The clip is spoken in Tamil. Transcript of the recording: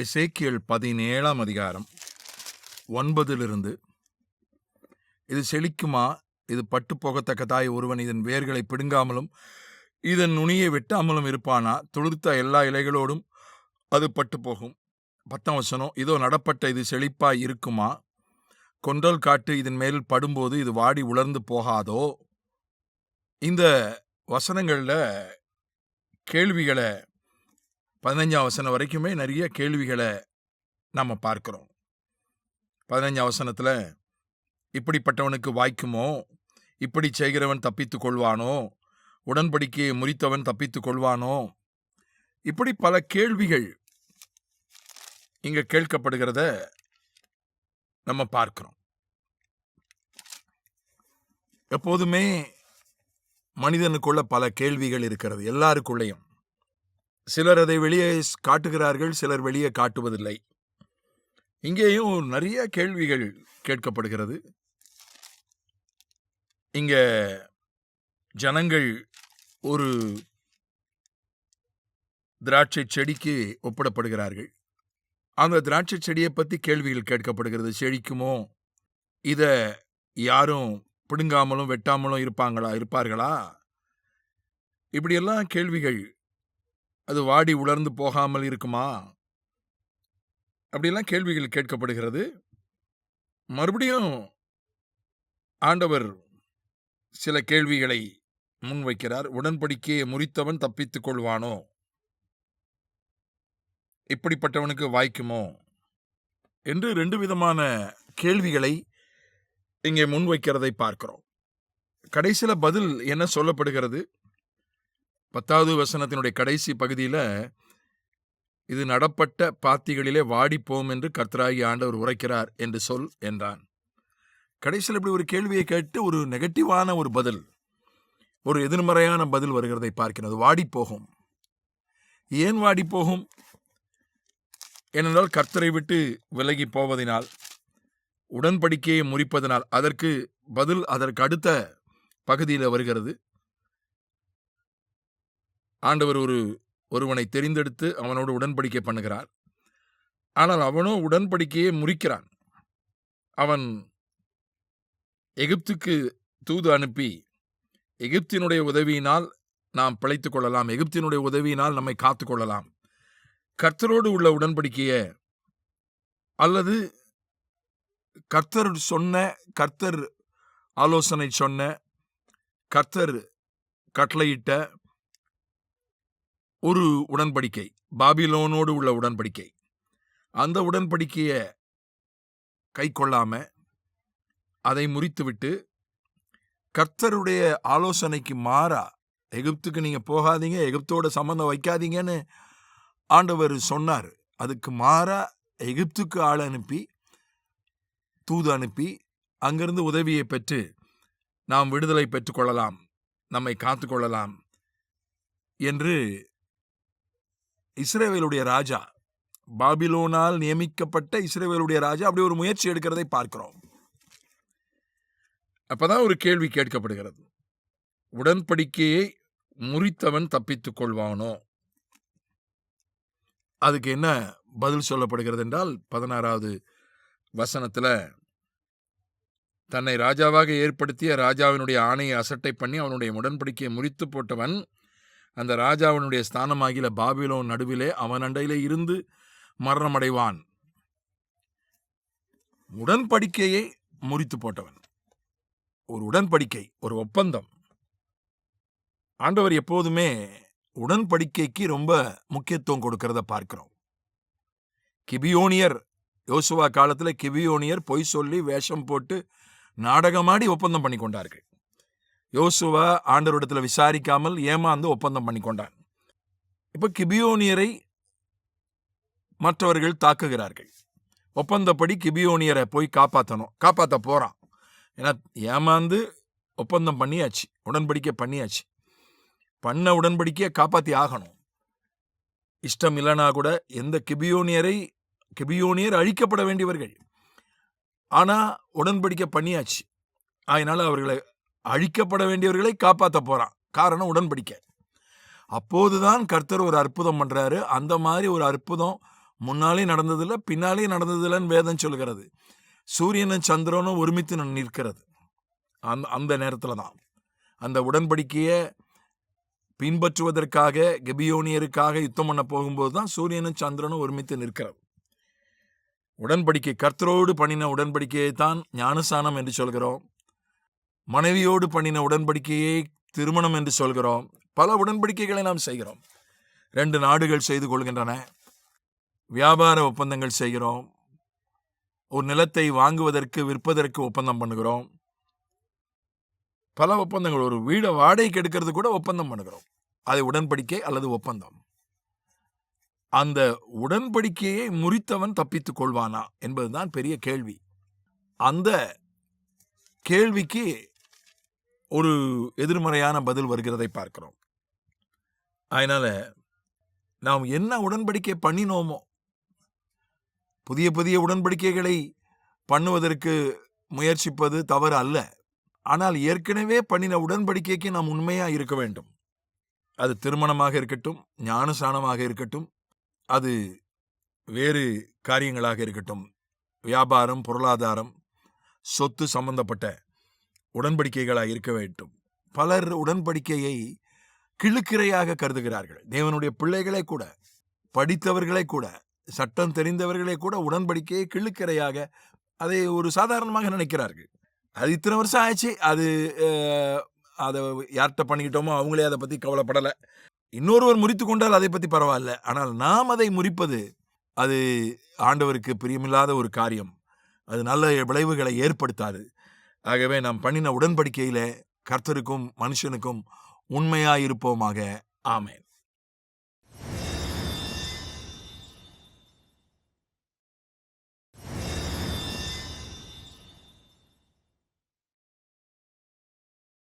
எசேக்கியல் பதினேழாம் அதிகாரம் ஒன்பதிலிருந்து இது செழிக்குமா? இது பட்டு போகத்தக்கதாய் ஒருவன் இதன் வேர்களை பிடுங்காமலும் இதன் நுனியை வெட்டாமலும் இருப்பானா? துளிர்த்த எல்லா இலைகளோடும் அது பட்டு போகும் பத்தாம் வசனம் இதோ நடப்பட்ட இது செழிப்பாய் இருக்குமா? கொன்றல் காட்டு இதன் மேல் படும்போது இது வாடி உலர்ந்து போகாதோ? இந்த வசனங்களில் கேள்விகளை பதினஞ்சாம் வசனம் வரைக்குமே நிறைய கேள்விகளை நம்ம பார்க்குறோம். பதினஞ்சாம் வசனத்தில் இப்படிப்பட்டவனுக்கு வாய்க்குமோ? இப்படி செய்கிறவன் தப்பித்து கொள்வானோ? உடன்படிக்கையை முறித்தவன் தப்பித்து கொள்வானோ? இப்படி பல கேள்விகள் இங்கே கேட்கப்படுகிறத நம்ம பார்க்கிறோம். எப்போதுமே மனிதனுக்குள்ள பல கேள்விகள் இருக்கிறது எல்லாருக்குள்ளேயும். சிலர் அதை வெளியே காட்டுகிறார்கள் சிலர் வெளியே காட்டுவதில்லை. இங்கேயும் நிறைய கேள்விகள் கேட்கப்படுகிறது. இங்க ஜனங்கள் ஒரு திராட்சை செடிக்கு ஒப்பிடப்படுகிறார்கள். அந்த திராட்சை செடியை பற்றி கேள்விகள் கேட்கப்படுகிறது. செழிக்குமோ இதை யாரும் பிடுங்காமலும் வெட்டாமலும் இருப்பாங்களா இருப்பார்களா? இப்படியெல்லாம் கேள்விகள் அது வாடி உலர்ந்து போகாமல் இருக்குமா? அப்படிலாம் கேள்விகள் கேட்கப்படுகிறது. மறுபடியும் ஆண்டவர் சில கேள்விகளை முன்வைக்கிறார் உடன்படிக்கையை முறித்தவன் தப்பித்துக் கொள்வானோ? இப்படிப்பட்டவனுக்கு வாய்க்குமோ? என்று ரெண்டு விதமான கேள்விகளை இங்கே முன்வைக்கிறதை பார்க்கிறோம். கடைசியில் பதில் என்ன சொல்லப்படுகிறது? பத்தாவது வசனத்தினுடைய கடைசி பகுதியில் இது நடப்பட்ட பாத்திகளிலே வாடிப்போம் என்று கர்த்தராகி ஆண்டவர் உரைக்கிறார் என்று சொல் என்றான். கடைசியில் இப்படி ஒரு கேள்வியை கேட்டு ஒரு நெகட்டிவான ஒரு பதில் ஒரு எதிர்மறையான பதில் வருகிறதை பார்க்கிறது. வாடிப்போகும். ஏன் வாடிப்போகும்? ஏனென்றால் கர்த்தரை விட்டு விலகி போவதினால் உடன்படிக்கையை முறிப்பதனால் அதற்கு பதில் அதற்கு அடுத்த பகுதியில் வருகிறது. ஆண்டவர் ஒரு ஒருவனை தெரிந்தெடுத்து அவனோடு உடன்படிக்கை பண்ணுகிறார். ஆனால் அவனோ உடன்படிக்கையை முறிக்கிறான். அவன் எகிப்துக்கு தூது அனுப்பி எகிப்தினுடைய உதவியினால் நாம் பிழைத்து கொள்ளலாம் எகிப்தினுடைய உதவியினால் நம்மை காத்து கொள்ளலாம். கர்த்தரோடு உள்ள உடன்படிக்கையை அல்லது கர்த்தர் சொன்ன கர்த்தர் ஆலோசனை சொன்ன கர்த்தர் கட்டளையிட்ட ஒரு உடன்படிக்கை. பாபிலோனோடு உள்ள உடன்படிக்கை. அந்த உடன்படிக்கையை கை கொள்ளாம அதை முறித்துவிட்டு கர்த்தருடைய ஆலோசனைக்கு மாறா எகிப்துக்கு நீங்கள் போகாதீங்க எகிப்தோட சம்மந்தம் வைக்காதீங்கன்னு ஆண்டவர் சொன்னார். அதுக்கு மாறா எகிப்துக்கு ஆள் அனுப்பி தூது அனுப்பி அங்கிருந்து உதவியை பெற்று நாம் விடுதலை பெற்றுக்கொள்ளலாம் நம்மை காத்துக்கொள்ளலாம் என்று இஸ்ரேவேலுடைய ராஜா பாபிலோனால் நியமிக்கப்பட்ட இஸ்ரேவேலுடைய ராஜா அப்படி ஒரு முயற்சி எடுக்கிறதை பார்க்கிறோம். அப்பதான் ஒரு கேள்வி கேட்கப்படுகிறது. உடன்படிக்கையை முறித்தவன் தப்பித்துக் கொள்வானோ? அதுக்கு என்ன பதில் சொல்லப்படுகிறது என்றால் பதினாறாவது வசனத்துல தன்னை ராஜாவாக ஏற்படுத்திய ராஜாவினுடைய ஆணையை அசட்டை பண்ணி அவனுடைய உடன்படிக்கையை முறித்து போட்டவன் அந்த ராஜாவினுடைய ஸ்தானமாகில பாபிலோன் நடுவிலே அவன் அண்டையிலே இருந்து மரணமடைவான். உடன்படிக்கையை முறித்து போட்டவன். ஒரு உடன்படிக்கை ஒரு ஒப்பந்தம். ஆண்டவர் எப்போதுமே உடன்படிக்கைக்கு ரொம்ப முக்கியத்துவம் கொடுக்கிறத பார்க்கிறோம். கிபியோனியர் யோசுவா காலத்தில் கிபியோனியர் பொய் சொல்லி வேஷம் போட்டு நாடகமாடி ஒப்பந்தம் பண்ணி கொண்டார்கள் யோசுவா ஆண்டவரிடத்தில் விசாரிக்காமல் ஏமாந்து ஒப்பந்தம் பண்ணி கொண்டான் இப்போ கிபியோனியரை மற்றவர்கள் தாக்குகிறார்கள். ஒப்பந்தப்படி கிபியோனியரை போய் காப்பாற்றணும் காப்பாற்ற போகிறான் ஏன்னா ஏமாந்து ஒப்பந்தம் பண்ணியாச்சு. உடன்படிக்கை பண்ணியாச்சு. பண்ண உடன்படிக்கையை காப்பாற்றி ஆகணும். இஷ்டம் இல்லைனா கூட எந்த கிபியோனியரை கிபியோனியர் அழிக்கப்பட வேண்டியவர்கள். ஆனால் உடன்படிக்கை பண்ணியாச்சு. அதனால் அவர்களை அழிக்கப்பட வேண்டியவர்களை காப்பாற்ற போகிறான் காரணம் உடன்படிக்கை. அப்போதுதான் கர்த்தர் ஒரு அற்புதம் பண்ணுறாரு அந்த மாதிரி ஒரு அற்புதம் முன்னாலே நடந்ததில்லை பின்னாலே நடந்ததில்லைன்னு வேதம் சொல்கிறது. சூரியனும் சந்திரனும் ஒருமித்து நிற்கிறது. அந்த அந்த நேரத்தில் தான். அந்த உடன்படிக்கையை பின்பற்றுவதற்காக கெபியோனியருக்காக யுத்தம் பண்ண போகும்போது தான் சூரியனும் சந்திரனும் ஒருமித்து நிற்கிறது. உடன்படிக்கை கர்த்தரோடு பண்ணின உடன்படிக்கையை தான் ஞானசானம் என்று சொல்கிறோம். மனைவியோடு பண்ணின உடன்படிக்கையை திருமணம் என்று சொல்கிறோம். பல உடன்படிக்கைகளை நாம் செய்கிறோம். ரெண்டு நாடுகள் செய்து கொள்கின்றன. வியாபார ஒப்பந்தங்கள் செய்கிறோம். ஒரு நிலத்தை வாங்குவதற்கு விற்பதற்கு ஒப்பந்தம் பண்ணுகிறோம். பல ஒப்பந்தங்கள் ஒரு வீடை வாடகைக்கு எடுக்கிறது கூட ஒப்பந்தம் பண்ணுகிறோம். அது உடன்படிக்கை அல்லது ஒப்பந்தம். அந்த உடன்படிக்கையை முறித்தவன் தப்பித்துக் கொள்வானா என்பதுதான் பெரிய கேள்வி. அந்த கேள்விக்கு ஒரு எதிர்மறையான பதில் வருகிறதை பார்க்கிறோம். அதனால் நாம் என்ன உடன்படிக்கை பண்ணினோமோ புதிய புதிய உடன்படிக்கைகளை பண்ணுவதற்கு முயற்சிப்பது தவறு அல்ல. ஆனால் ஏற்கனவே பண்ணின உடன்படிக்கைக்கு நாம் உண்மையாக இருக்க வேண்டும். அது திருமணமாக இருக்கட்டும் ஞானசானமாக இருக்கட்டும் அது வேறு காரியங்களாக இருக்கட்டும். வியாபாரம் பொருளாதாரம் சொத்து சம்பந்தப்பட்ட உடன்படிக்கைகளாக இருக்க வேண்டும். பலர் உடன்படிக்கையை கிழுக்கிரையாக கருதுகிறார்கள். தேவனுடைய பிள்ளைகளே கூட படித்தவர்களே கூட சட்டம் தெரிந்தவர்களே கூட உடன்படிக்கையை கிழுக்கிரையாக அதை ஒரு சாதாரணமாக நினைக்கிறார்கள். அது இத்தனை வருஷம் ஆயிடுச்சு அது அதை யார்கிட்ட பண்ணிக்கிட்டோமோ அவங்களே அதை பற்றி கவலைப்படலை. இன்னொருவர் முறித்து கொண்டால் அதை பற்றி பரவாயில்ல. ஆனால் நாம் அதை முறிப்பது அது ஆண்டவருக்கு பிரியமில்லாத ஒரு காரியம். அது நல்ல விளைவுகளை ஏற்படுத்தாது. ஆகவே நாம் பண்ணின உடன்படிக்கையிலே கர்த்தருக்கும் மனுஷனுக்கும் உண்மையாயிருப்போமாக. ஆமேன்.